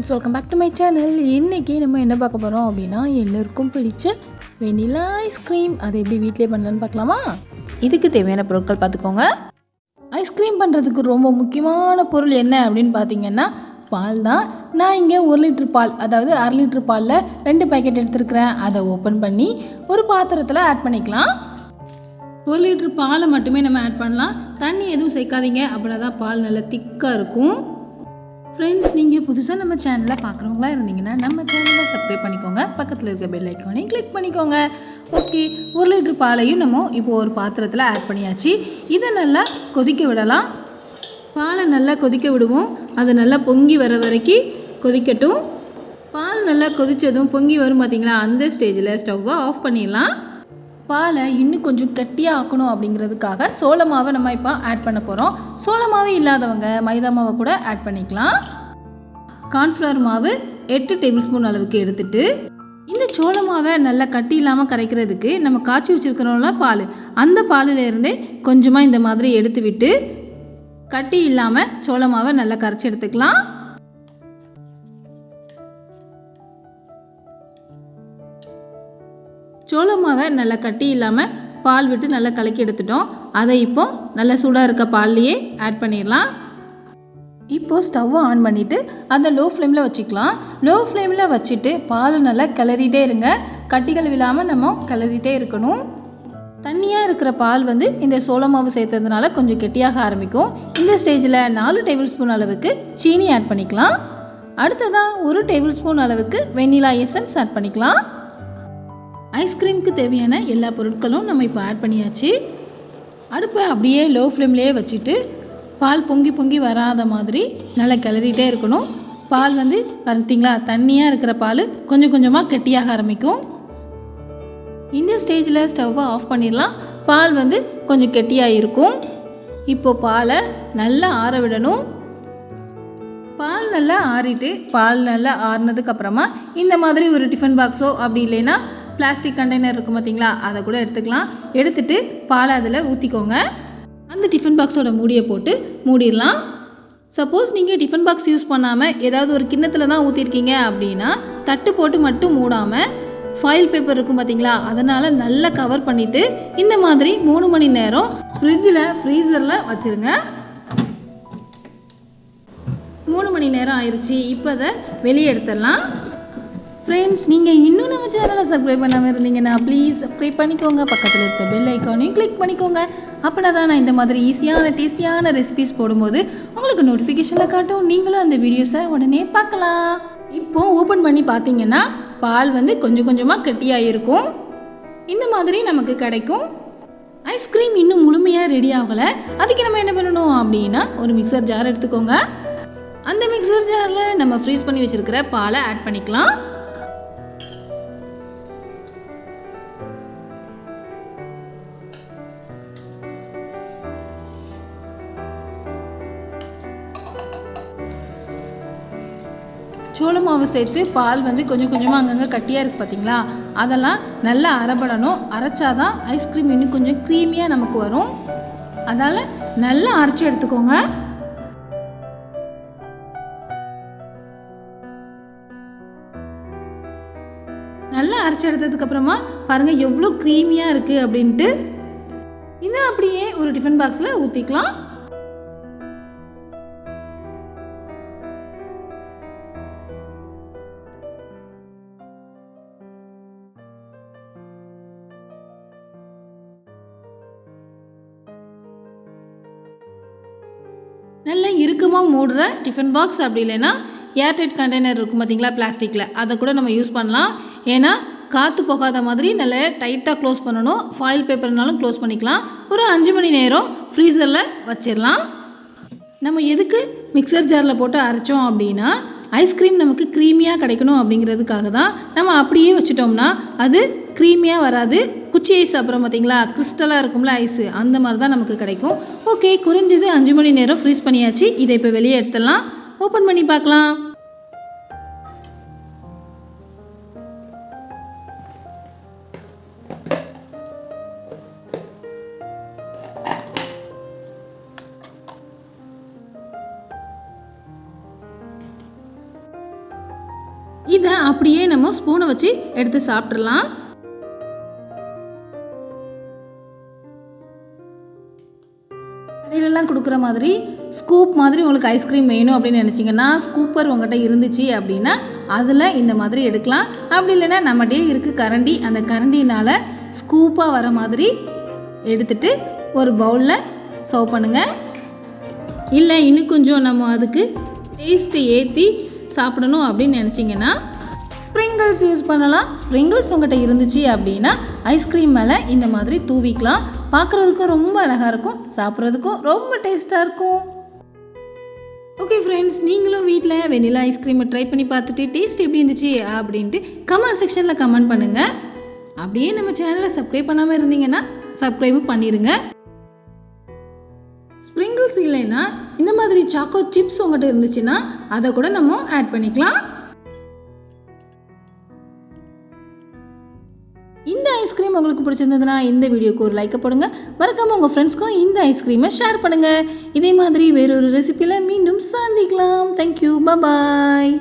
Friends welcome back to my channel இன்றைக்கி நம்ம என்ன பார்க்க போகிறோம் அப்படின்னா எல்லோருக்கும் பிடிச்ச வெனிலா ஐஸ்கிரீம் அதை எப்படி வீட்டிலே பண்ணலான்னு பார்க்கலாமா? இதுக்கு தேவையான பொருட்கள் பார்த்துக்கோங்க. ஐஸ்கிரீம் பண்ணுறதுக்கு ரொம்ப முக்கியமான பொருள் என்ன அப்படின்னு பார்த்தீங்கன்னா பால் தான். நான் இங்கே ஒரு லிட்டர் பால் அதாவது அரை லிட்ரு பாலில் ரெண்டு பேக்கெட் எடுத்துருக்கிறேன். அதை ஓப்பன் பண்ணி ஒரு பாத்திரத்தில் ஆட் பண்ணிக்கலாம். ஒரு லிட்ரு பாலை மட்டுமே நம்ம ஆட் பண்ணலாம். தண்ணி எதுவும் சேர்க்காதீங்க. அப்படின்னா தான் பால் நல்லா திக்காக இருக்கும். ஃப்ரெண்ட்ஸ் நீங்கள் புதுசாக நம்ம சேனலில் பார்க்குறவங்களா இருந்தீங்கன்னா நம்ம சேனலை சப்ஸ்கிரைப் பண்ணிக்கோங்க. பக்கத்தில் இருக்க பெல் ஐக்கானையும் கிளிக் பண்ணிக்கோங்க. ஓகே ஒரு லிட்டர் பாலையும் நம்ம இப்போ ஒரு பாத்திரத்தில் ஆட் பண்ணியாச்சு. இதை நல்லா கொதிக்க விடலாம். பாலை நல்லா கொதிக்க விடுவோம். அது நல்லா பொங்கி வர வரைக்கும் கொதிக்கட்டும். பால் நல்லா கொதித்ததும் பொங்கி வரும் பார்த்தீங்களா அந்த ஸ்டேஜில் ஸ்டவ்வை ஆஃப் பண்ணிடலாம். பாலை இன்னும் கொஞ்சம் கட்டியாக ஆக்கணும் அப்படிங்கிறதுக்காக சோள மாவை நம்ம இப்போ ஆட் பண்ண போகிறோம் சோள மாவு இல்லாதவங்க மைதா மாவை கூட ஆட் பண்ணிக்கலாம். கார்ன்ஃப்ளவர் மாவு எட்டு டேபிள் ஸ்பூன் அளவுக்கு எடுத்துட்டு இந்த சோள மாவை நல்லா கட்டி இல்லாமல் கரைக்கிறதுக்கு நம்ம காய்ச்சி வச்சுருக்கிறோம்ல பால் அந்த பாலில் இருந்தே கொஞ்சமாக இந்த மாதிரி எடுத்து விட்டு கட்டி இல்லாமல் சோள மாவை நல்லா கரைச்சி எடுத்துக்கலாம். சோள மாவை நல்லா கட்டி இல்லாமல் பால் விட்டு நல்லா கலக்கி எடுத்துட்டோம். அதை இப்போ நல்லா சூடாக இருக்க பால்லையே ஆட் பண்ணிடலாம். இப்போது ஸ்டவ்வை ஆன் பண்ணிவிட்டு அதை லோ ஃப்ளேமில் வச்சுக்கலாம் லோ ஃப்ளேமில் வச்சுட்டு பால் நல்லா கிளறிட்டே இருங்க. கட்டிகள் விழாமல் நம்ம கிளறிட்டே இருக்கணும். தண்ணியாக இருக்கிற பால் வந்து இந்த சோள மாவு சேர்த்ததுனால கொஞ்சம் கெட்டியாக ஆரம்பிக்கும். இந்த ஸ்டேஜில் நாலு டேபிள் ஸ்பூன் அளவுக்கு சீனி ஆட் பண்ணிக்கலாம். அடுத்ததாக ஒரு டேபிள் ஸ்பூன் அளவுக்கு வெண்ணிலா எசன்ஸ் ஆட் பண்ணிக்கலாம். ஐஸ்கிரீமுக்கு தேவையான எல்லா பொருட்களும் நம்ம இப்போ ஆட் பண்ணியாச்சு. அடுப்பை அப்படியே லோ ஃப்ளேம்லேயே வச்சுட்டு பால் பொங்கி பொங்கி வராத மாதிரி நல்லா கிளறிட்டே இருக்கணும். பால் வந்து பார்த்தீங்களா தண்ணியாக இருக்கிற பால் கொஞ்சம் கொஞ்சமாக கெட்டியாக ஆரம்பிக்கும். இந்த ஸ்டேஜில் ஸ்டவ்வை ஆஃப் பண்ணிடலாம். பால் வந்து கொஞ்சம் கெட்டியாக இருக்கும். இப்போ பாலை நல்லா ஆற விடணும். பால் நல்லா ஆறிட்டு பால் நல்லா ஆறுனதுக்கு அப்புறமா இந்த மாதிரி ஒரு டிஃபன் பாக்ஸோ அப்படி இல்லைன்னா பிளாஸ்டிக் கண்டெய்னர் இருக்கும் பார்த்தீங்களா? அதை கூட எடுத்துக்கலாம். எடுத்துட்டு பாலை அதில் ஊற்றிக்கோங்க அந்த டிஃபன் பாக்ஸோட மூடியை போட்டு மூடிடலாம். சப்போஸ் நீங்கள் டிஃபன் பாக்ஸ் யூஸ் பண்ணாமல் ஏதாவது ஒரு கிண்ணத்தில் தான் ஊற்றிருக்கீங்க அப்படின்னா தட்டு போட்டு மட்டும் மூடாமல் ஃபாயில் பேப்பர் இருக்கும் பார்த்தீங்களா? அதனால் நல்லா கவர் பண்ணிவிட்டு இந்த மாதிரி மூணு மணி நேரம் ஃப்ரிட்ஜில் ஃப்ரீசரில் வச்சுருங்க. மூணு மணி நேரம் ஆயிடுச்சு இப்போ அதை வெளியே எடுத்துடலாம். ஃப்ரெண்ட்ஸ் நீங்கள் இன்னும் நம்ம சேனலை சப்ஸ்கிரைப் பண்ணாமல் இருந்தீங்கன்னா ப்ளீஸ் சப்ஸ்கிரைப் பண்ணிக்கோங்க. பக்கத்தில் இருக்க பெல் ஐக்கானையும் கிளிக் பண்ணிக்கோங்க. அப்படின்னா தான் நான் இந்த மாதிரி ஈஸியான டேஸ்டியான ரெசிபிஸ் போடும்போது உங்களுக்கு நோட்டிஃபிகேஷனில் காட்டும். நீங்களும் அந்த வீடியோஸை உடனே பார்க்கலாம். இப்போ ஓப்பன் பண்ணி பார்த்தீங்கன்னா பால் வந்து கொஞ்சம் கொஞ்சமாக கெட்டியாக இருக்கும் இந்த மாதிரி நமக்கு கிடைக்கும். ஐஸ்கிரீம் இன்னும் முழுமையாக ரெடி ஆகலை. அதுக்கு நம்ம என்ன பண்ணணும் அப்படின்னா ஒரு மிக்சர் ஜார் எடுத்துக்கோங்க. அந்த மிக்சர் ஜாரில் நம்ம ஃப்ரீஸ் பண்ணி வச்சுருக்கிற பாலை ஆட் பண்ணிக்கலாம். சோள மாவு சேர்த்து பால் வந்து கொஞ்சம் கொஞ்சமாக அங்கங்கே கட்டியாக இருக்குது பார்த்தீங்களா அதெல்லாம் நல்லா அரைச்சா அரைச்சாதான் ஐஸ்கிரீம் இன்னும் கொஞ்சம் க்ரீமியாக நமக்கு வரும். அதால் நல்லா அரைச்சி எடுத்துக்கோங்க. நல்லா அரைச்சி எடுத்ததுக்கப்புறமா பாருங்கள் எவ்வளோ க்ரீமியாக இருக்குது அப்படின்ட்டு. இதை அப்படியே ஒரு டிஃபன் பாக்ஸில் ஊற்றிக்கலாம் இறுக்கமாக மூடுற டிஃபன் பாக்ஸ் அப்படி இல்லைன்னா ஏர்டைட் கண்டெய்னர் இருக்கும் பார்த்தீங்களா பிளாஸ்டிக்கில் அதை கூட நம்ம யூஸ் பண்ணலாம். ஏன்னா காற்று போகாத மாதிரி நல்லா டைட்டாக க்ளோஸ் பண்ணணும். ஃபாயில் பேப்பர்னாலும் க்ளோஸ் பண்ணிக்கலாம். ஒரு அஞ்சு மணி நேரம் ஃப்ரீசரில் வச்சிடலாம். நம்ம எதுக்கு மிக்சர் ஜாரில் போட்டு அரைச்சோம் அப்படின்னா ஐஸ்கிரீம் நமக்கு க்ரீமியாக கிடைக்கணும் அப்படிங்கிறதுக்காக தான் நம்ம அப்படியே வச்சுட்டோம்னா அது க்ரீமியாக வராது. குச்சி ஐஸ் அப்புறம் பார்த்தீங்களா கிறிஸ்டலாக இருக்கும்ல ஐஸு அந்த மாதிரி தான் நமக்கு கிடைக்கும். ஓகே குறைஞ்சது அஞ்சு மணி நேரம் ஃப்ரீஸ் பண்ணியாச்சு. இதை இப்போ வெளியே எடுத்துடலாம். ஓப்பன் பண்ணி பார்க்கலாம். இதை அப்படியே நம்ம ஸ்பூனை வச்சு எடுத்து சாப்பிட்றலாம் கடையிலலாம் கொடுக்குற மாதிரி ஸ்கூப் மாதிரி உங்களுக்கு ஐஸ்கிரீம் வேணும் அப்படின்னு நினச்சிங்கன்னா ஸ்கூப்பர் உங்கள்கிட்ட இருந்துச்சு அப்படின்னா அதில் இந்த மாதிரி எடுக்கலாம். அப்படி இல்லைன்னா நம்மகிட்டே இருக்குது கரண்டி. அந்த கரண்டினால் ஸ்கூப்பாக வர மாதிரி எடுத்துட்டு ஒரு பவுலில் சர்வ் பண்ணுங்கள் இல்லை இன்னும் கொஞ்சம் நம்ம அதுக்கு டேஸ்ட்டை ஏற்றி சாப்பிடணும் அப்படின்னு நினச்சிங்கன்னா ஸ்ப்ரிங்கிள்ஸ் யூஸ் பண்ணலாம். ஸ்ப்ரிங்கிள்ஸ் உங்கள்கிட்ட இருந்துச்சு அப்படின்னா ஐஸ்கிரீம் மேலே இந்த மாதிரி தூவிக்கலாம். பார்க்குறதுக்கும் ரொம்ப அழகாக இருக்கும் சாப்பிட்றதுக்கும் ரொம்ப டேஸ்ட்டாக இருக்கும். ஓகே ஃப்ரெண்ட்ஸ் நீங்களும் வீட்டில் வெனிலா ஐஸ்கிரீமை ட்ரை பண்ணி பார்த்துட்டு டேஸ்ட் எப்படி இருந்துச்சு அப்படின்ட்டு கமெண்ட் செக்ஷனில் கமெண்ட் பண்ணுங்கள் அப்படியே நம்ம சேனலை சப்ஸ்கிரைப் பண்ணாமல் இருந்தீங்கன்னா சப்ஸ்கிரைபும் பண்ணிடுங்க ஸ்ப்ரிங்கிள்ஸ் இல்லைன்னா இந்த மாதிரி சாக்கோ சிப்ஸ் உங்கள்கிட்ட இருந்துச்சுன்னா அதை கூட நம்ம ஆட் பண்ணிக்கலாம். பிடிச்சிருந்ததுன்னா இந்த வீடியோக்கு ஒரு லைக்கை போடுங்க. மறக்காமல் உங்கள் ஃப்ரெண்ட்ஸ்க்கும் இந்த ஐஸ்கிரீமை ஷேர் பண்ணுங்கள் இதே மாதிரி வேறொரு ரெசிப்பியில் மீண்டும் சந்திக்கலாம். Thank you bye